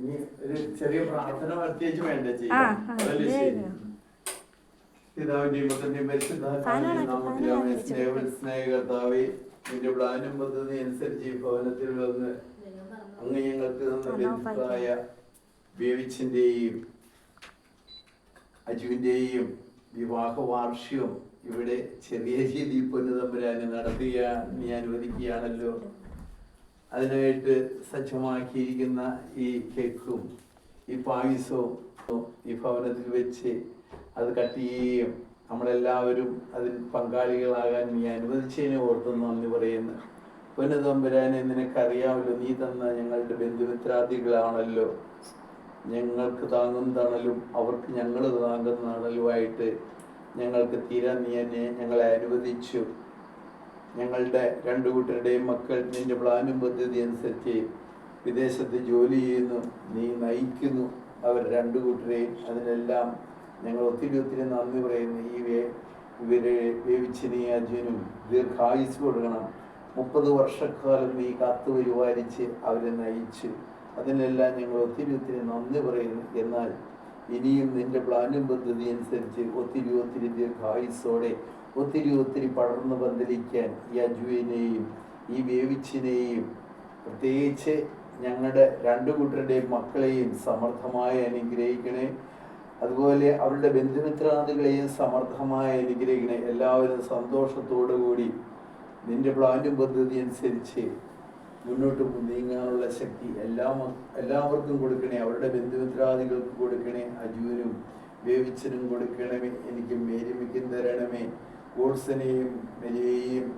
ഇനി ഒരു ചെറിയ പ്രാർത്ഥന പ്രത്യേകിച്ച് വേണ്ട ചെയ്യാം. ആ, അതല്ലേ ശരി. ഇതായിരുന്നു. പിതാവിന്റെയും പുത്രന്റെയും പരിശുദ്ധാത്മാവിന്റെയും നാമത്തിൽ അവനെ സ്നേഹ സ്നേഹകർത്താവേ നിന്റെ പ്ലാനും പദ്ധതി അനുസരിച്ച് ഈ ഭവനത്തിൽ വന്ന് അങ്ങ് ഞങ്ങൾക്ക് തന്ന ബന്ധുക്കളായ ബേവിച്ചിന്റെയും അജുവിന്റെയും വിവാഹ വാർഷികം ഇവിടെ ചെറിയ രീതിയിൽ പൊന്നുതമ്പുരാന് നടത്തുക നീ അനുവദിക്കുകയാണല്ലോ. അതിനായിട്ട് സജ്ജമാക്കിയിരിക്കുന്ന ഈ കേക്കും ഈ പായസവും ഈ ഭവനത്തിൽ വെച്ച് അത് കട്ട് ചെയ്യുകയും നമ്മളെല്ലാവരും അതിൽ പങ്കാളികളാകാൻ നീ അനുവദിച്ചതിനെ ഓർത്ത് നന്ദി പറയുന്നു. പൊന്നുതമ്പുരാനെ നിനക്കറിയാമല്ലോ നീ തന്ന ഞങ്ങളുടെ ബന്ധുമിത്രാദികളാണല്ലോ. ഞങ്ങൾക്ക് താങ്ങും തണലും അവർക്ക് ഞങ്ങൾ താങ്ങുന്ന തണലുമായിട്ട് ഞങ്ങൾക്ക് തീരാൻ നീ എന്നെ ഞങ്ങളെ അനുവദിച്ചു. ഞങ്ങളുടെ രണ്ടു കൂട്ടരുടെയും മക്കൾ നിന്റെ പ്ലാനും പദ്ധതി അനുസരിച്ച് വിദേശത്ത് ജോലി ചെയ്യുന്നു നീ നയിക്കുന്നു. അവർ രണ്ടു കൂട്ടരെയും അതിനെല്ലാം ഞങ്ങൾ ഒത്തിരി ഒത്തിരി നന്ദി പറയുന്നു. ഈ വേ ഇവരെ വേവിച്ചിനി അജുനും ദീർഘായുസ് കൊടുക്കണം. മുപ്പത് വർഷക്കാലം നീ കാത്തു പരിപാലിച്ച് അവരെ നയിച്ച് അതിനെല്ലാം ഞങ്ങൾ ഒത്തിരി ഒത്തിരി നന്ദി പറയുന്നു. എന്നാൽ ഇനിയും നിന്റെ പ്ലാനും പദ്ധതി അനുസരിച്ച് ഒത്തിരി ഒത്തിരി ദീർഘായുസോടെ ഒത്തിരി ഒത്തിരി പടർന്നു പന്തലിക്കാൻ ഈ അജുവിനെയും ഈ വേവിച്ചിനെയും പ്രത്യേകിച്ച് ഞങ്ങളുടെ രണ്ടു കൂട്ടരുടെയും മക്കളെയും സമർത്ഥമായി അനുഗ്രഹിക്കണേ. അതുപോലെ അവരുടെ ബന്ധുമിത്രാദികളെയും സമർത്ഥമായി അനുഗ്രഹിക്കണേ. എല്ലാവരും സന്തോഷത്തോടു കൂടി നിന്റെ പ്ലാനും പദ്ധതി അനുസരിച്ച് മുന്നോട്ട് നീങ്ങാനുള്ള ശക്തി എല്ലാ എല്ലാവർക്കും കൊടുക്കണേ. അവരുടെ ബന്ധുമിത്രാദികൾക്ക് കൊടുക്കണേ. അജുവിനും വേവിച്ചനും കൊടുക്കണമേ. എനിക്ക് മേരിമിക്കും തരണമേ. ഗോഡ്സനെയും മെലിയെയും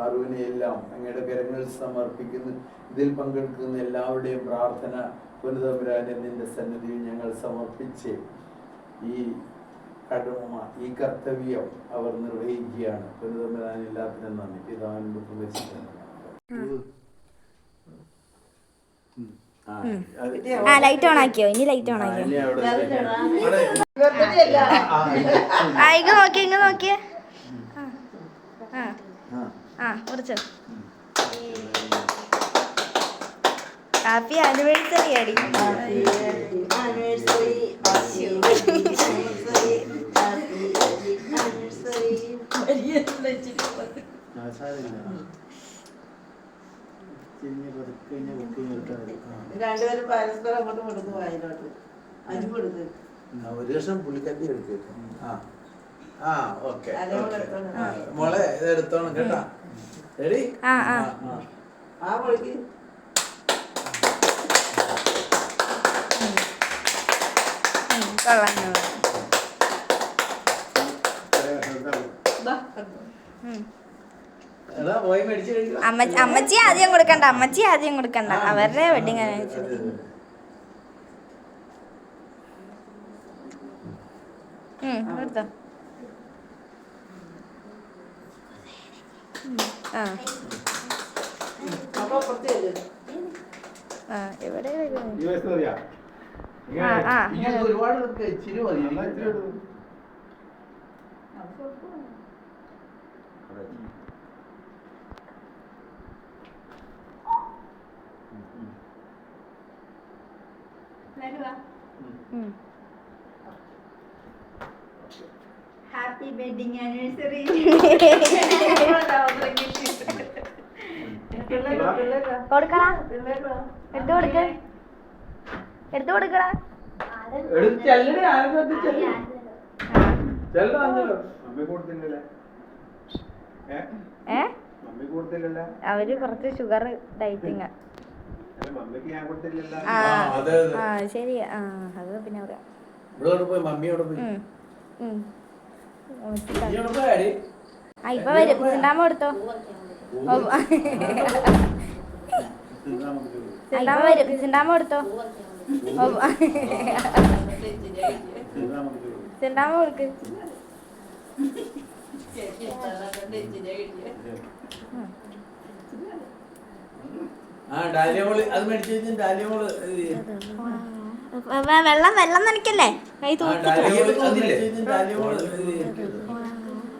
അറുവിനെയെല്ലാം അങ്ങയുടെ കരങ്ങളിൽ സമർപ്പിക്കുന്നു. ഇതിൽ പങ്കെടുക്കുന്ന എല്ലാവരുടെയും പ്രാർത്ഥന പുനതമ്പുരാനെ നിന്റെ സന്നിധിയിൽ ഞങ്ങൾ സമർപ്പിച്ച് ഈ കടമ ഈ കർത്തവ്യം അവർ നിർവഹിക്കുകയാണ്. പുനതമ്പുരാൻ എല്ലാത്തിനും നന്ദി. ഉം. ആ, ലൈറ്റ് ഓൺ ആക്കിയോ? ഇനി ലൈറ്റ് ഓൺ ആ, ആക്കിയോ ഇങ്ങ നോക്കിയേ. ആ. ആ. ഹാപ്പി ആനിവേഴ്സറി അടി. രണ്ടുപേരും പരസ്പരം അങ്ങോട്ട് കൊടുക്കും വായിലോട്ട്. അരി കൊടുക്കും ഒരു ദിവസം പുള്ളിക്കാട്ടി എടുക്കും ആ. ആ ഓക്കെ മോളെ എടുത്തോണം. കേട്ടാ. റെഡി ആ ആ. ആ പൊളിക്ക് കൊള്ളാം അമ്മച്ചി ആദ്യം കൊടുക്കണ്ട അമ്മച്ചി ആദ്യം കൊടുക്കണ്ട. അവരുടെ വെഡിങ് ആനിവേഴ്സറി ഉം എടുത്തോ ഉം, ആ അപ്പൊ പുറത്ത് ചെല്ല്. ആ എവിടെ വെക്കുന്നു? ഈ വയസ്സ് മതിയാ? ആ ആ ഇങ്ങനെ ഒരുപാട് പേർക്ക് ഇച്ചിരി മതി എന്നാ ഇച്ചിരി എടുക്ക്. ഉം. ഹാപ്പി വെഡിങ് ആനിവേഴ്സറി കൊടുക്കടാ. എടുത്തു കൊടുക്ക. എടുത്തു കൊടുക്കടാ. അവർ കുറച്ച് ഷുഗർ ഡയറ്റിങ് ആ. ശരി. ആ അത് പിന്നെ പറയാം. ഇവിടെ പോയി മമ്മി അവിടെ പോയി. ഉം. ഉം. പോയി ആ ഇപ്പൊ വരും. ചിണ്ടാമ കൊടുത്തോ. വരും. കൊടുത്തോ. കൊടുക്ക്. വെള്ളം വെള്ളം നനയ്ക്കല്ലേ? കൈ ആ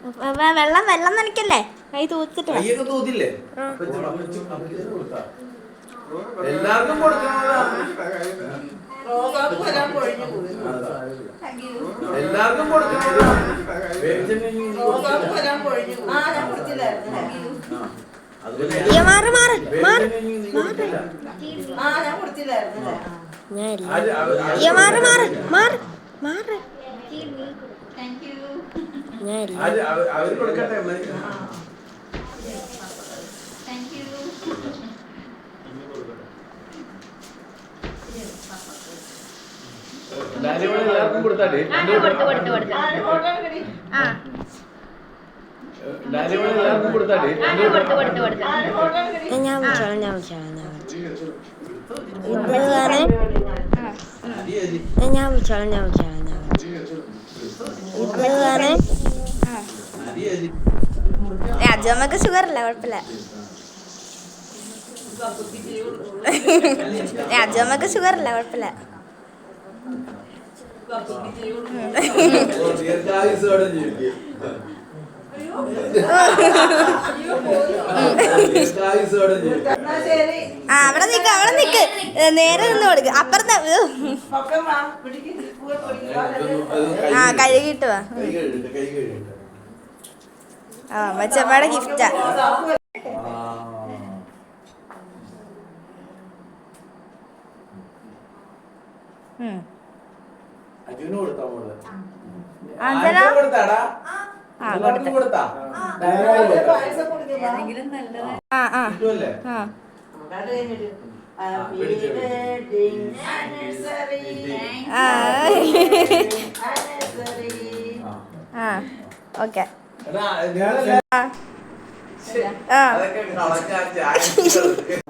വെള്ളം വെള്ളം നനയ്ക്കല്ലേ? കൈ തൂത്തിട്ട് തൂത്തില്ലേ? എല്ലാവർക്കും എല്ലാവർക്കും മാറ്, മാറ്, മാറ്. മാറ് മാറ് മാറ് മാറ്. ഞാൻ വിളിച്ചോളാം ഞാൻ വിളിച്ചോളാം ഞാൻ വിളിച്ചോളാം. ഞാൻ വിളിച്ചോളാം ഞാൻ വിളിച്ചോളാം. രാജമ്മക്ക് ഷുഗർ അല്ല കുഴപ്പമില്ല. രാജമ്മക്ക് ഷുഗർ അല്ല കുഴപ്പമില്ല. ദീർഘായുസോടെ ജീവിക്കും. ആ അവിടെ നിക്ക് അവിടെ നിക്ക്. നേരെ നിന്ന് കൊടുക്ക്. അപ്പുറത്തെ ആ കഴുകിട്ട് വാ. കൈ കഴുകട്ടെ കൈ കഴുകട്ടെ ആ. മച്ചമ്മയുടെ ഗിഫ്റ്റാ ആ, ആ ആ. അത് കഴിഞ്ഞിട്ട് ആ ആനിവേഴ്സറി ആ ഓക്കെ. ആ.